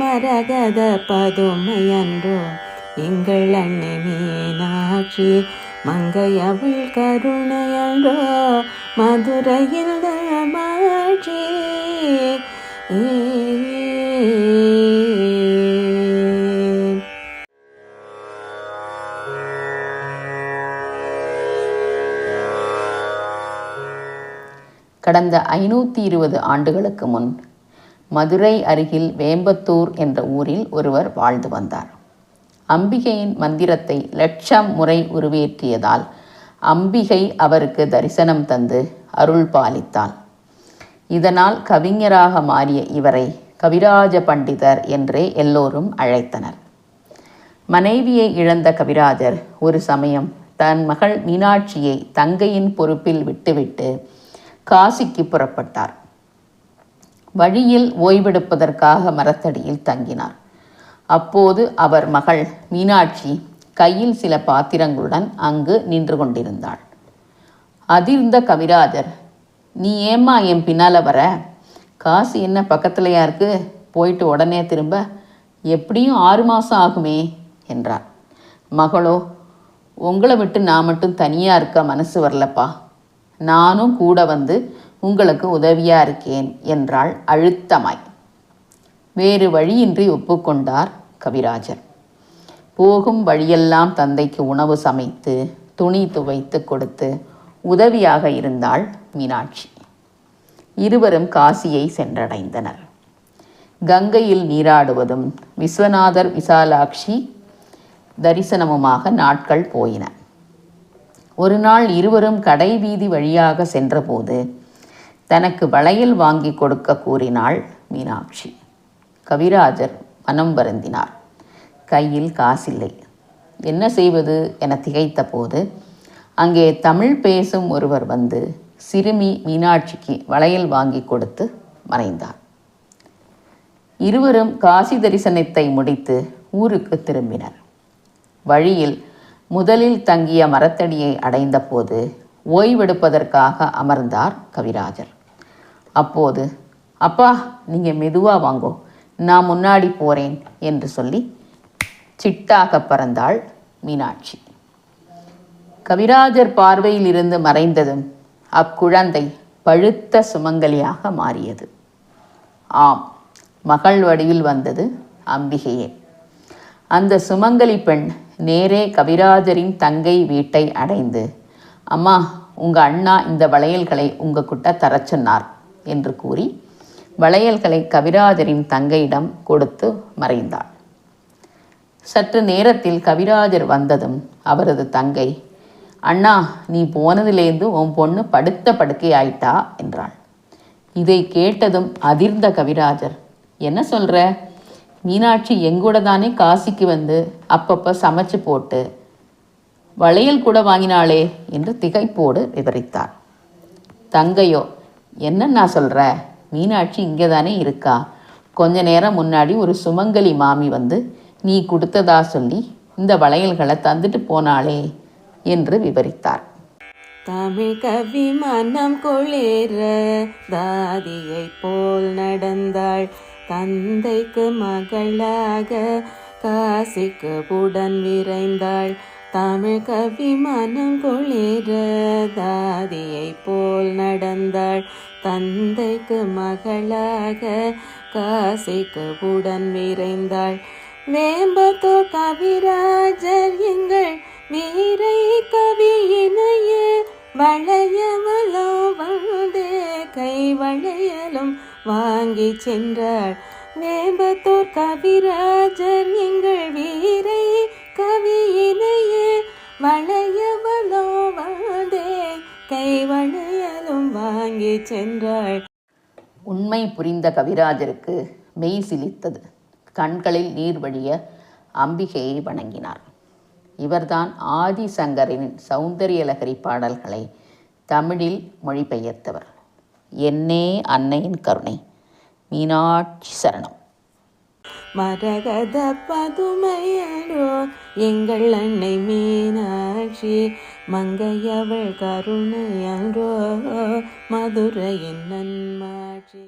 மரகத பதுமையன்றோ எங்கள் அன்னை மீனாட்சி மங்கை அவள் கருணையன்றோ. மதுரையில் மாட்சி கடந்த ஐநூற்றி இருபது ஆண்டுகளுக்கு முன் மதுரை அருகில் வேம்பத்தூர் என்ற ஊரில் ஒருவர் வாழ்ந்து வந்தார். அம்பிகையின் மந்திரத்தை லட்சம் முறை உருவேற்றியதால் அம்பிகை அவருக்கு தரிசனம் தந்து அருள் பாலித்தாள். இதனால் கவிஞராக மாறிய இவரை கவிராஜ பண்டிதர் என்றே எல்லோரும் அழைத்தனர். மனைவியை இழந்த கவிராஜர் ஒரு சமயம் தன் மகள் மீனாட்சியை தங்கையின் பொறுப்பில் விட்டுவிட்டு காசிக்கு புறப்பட்டார். வழியில் ஓய்வெடுப்பதற்காக மரத்தடியில் தங்கினார். அப்போது அவர் மகள் மீனாட்சி கையில் சில பாத்திரங்களுடன் அங்கு நின்று கொண்டிருந்தாள். அதிர்ந்த கவிராஜர் நீ ஏம்மா என் பின்னால் வர? காசு என்ன பக்கத்துலையா இருக்கு? போயிட்டு உடனே திரும்ப எப்படியும் ஆறு மாதம் ஆகுமே என்றார். மகளோ உங்களை விட்டு நான் மட்டும் தனியாக இருக்க மனசு வரலப்பா. நானும் கூட வந்து உங்களுக்கு உதவியாக இருக்கேன் என்றாள் அழுத்தமாய். வேறு வழியின்றி ஒப்புக்கொண்டார் கவிராஜர். போகும் வழியெல்லாம் தந்தைக்கு உணவு சமைத்து துணி துவைத்து கொடுத்து உதவியாக இருந்தாள் மீனாட்சி. இருவரும் காசியை சென்றடைந்தனர். கங்கையில் நீராடுவதும் விஸ்வநாதர் விசாலாட்சி தரிசனமுமாக நாட்கள் போயின. ஒரு நாள் இருவரும் கடை வீதி வழியாக சென்றபோது தனக்கு வளையல் வாங்கி கொடுக்க கூறினாள் மீனாட்சி. கவிராஜர் மனம் வருந்தினார். கையில் காசில்லை. என்ன செய்வது என திகைத்த போது அங்கே தமிழ் பேசும் ஒருவர் வந்து சிறுமி மீனாட்சிக்கு வளையல் வாங்கி கொடுத்து மறைந்தார். இருவரும் காசி தரிசனத்தை முடித்து ஊருக்கு திரும்பினர். வழியில் முதலில் தங்கிய மரத்தடியை அடைந்தபோது ஓய்வெடுப்பதற்காக அமர்ந்தார் கவிராஜர். அப்போது அப்பா நீங்கள் மெதுவாக வாங்கோ. நான் முன்னாடி போகிறேன் என்று சொல்லி சிட்டாக பறந்தாள் மீனாட்சி. கவிராஜர் பார்வையில் இருந்து மறைந்ததும் அக்குழந்தை பழுத்த சுமங்கலியாக மாறியது. ஆம் மகள் வடிவில் வந்தது அம்பிகையே. அந்த சுமங்கலி பெண் நேரே கவிராஜரின் தங்கை வீட்டை அடைந்து அம்மா உங்கள் அண்ணா இந்த வளையல்களை உங்கள் கிட்ட தர சொன்னார். என்று கூறி வளையல்களை கவிராஜரின் தங்கையிடம் கொடுத்து மறைந்தாள். சற்று நேரத்தில் கவிராஜர் வந்ததும் அவரது தங்கை அண்ணா நீ போனதிலேருந்து உன் பொண்ணு படுத்த படுக்கை ஆயிட்டா? என்றாள். இதை கேட்டதும் அதிர்ந்த கவிராஜர் என்ன சொல்ற? மீனாட்சி எங்கூட தானே காசிக்கு வந்து அப்பப்போ சமைச்சு போட்டு வளையல் கூட வாங்கினாளே? என்று திகைப்போடு விவரித்தார். தங்கையோ என்ன நான் சொல்கிற மீனாட்சி இங்கே தானே இருக்கா? கொஞ்ச நேரம் முன்னாடி ஒரு சுமங்கலி மாமி வந்து நீ கொடுத்ததா சொல்லி இந்த வளையல்களை தந்துட்டு போனாளே என்று விவரித்தார். தமிழ் கவி மனம் குளிர தாதியை போல் நடந்தாள். தந்தைக்கு மகளாக காசிக்கு புடன் விரைந்தாள். தமிழ் கவி மனம் குளிர தாதியை போல் நடந்தாள். தந்தைக்கு மகளாக காசிக்கு உடன் விரைந்தாள். வேம்பத்தோ கவிராஜர் எங்கள் வீரை கவியினைய வளையவளோ வந்து கை வளையலும் வாங்கி சென்றாள். வேம்பத்தூர் கவிராஜர் சென்றாய் உண்மை புரிந்த கவிராஜருக்கு மெய் சிலித்தது கண்களில் நீர் வழிய அம்பிகையை வணங்கினார். இவர்தான் ஆதிசங்கரின் சௌந்தரியலகரி பாடல்களை தமிழில் மொழிபெயர்த்தவர். என்னே அன்னையின் கருணை மீனாட்சி சரணம். மரகத பதுமையடோ எங்கள் அன்னை மீனாட்சி மங்கையவள் கருணையன்றோ மதுரையின் நன்மாட்சி.